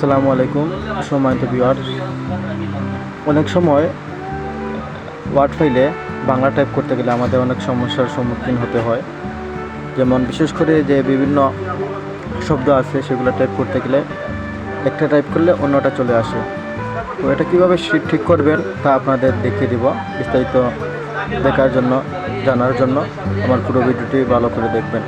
আসসালামু আলাইকুম, সম্মানিত ভিউয়ার। অনেক সময় ওয়ার্ড ফাইলে বাংলা টাইপ করতে গেলে আমাদের অনেক সমস্যার সম্মুখীন হতে হয়। যেমন বিশেষ করে যে বিভিন্ন শব্দ আছে, সেগুলো টাইপ করতে গেলে একটা টাইপ করলে অন্যটা চলে আসে। তো এটা কীভাবে ঠিক করবেন তা আপনাদের দেখিয়ে দিব বিস্তারিত দেখার জন্য, জানার জন্য। আমার পুরো ভিডিওটি ভালো করে দেখবেন।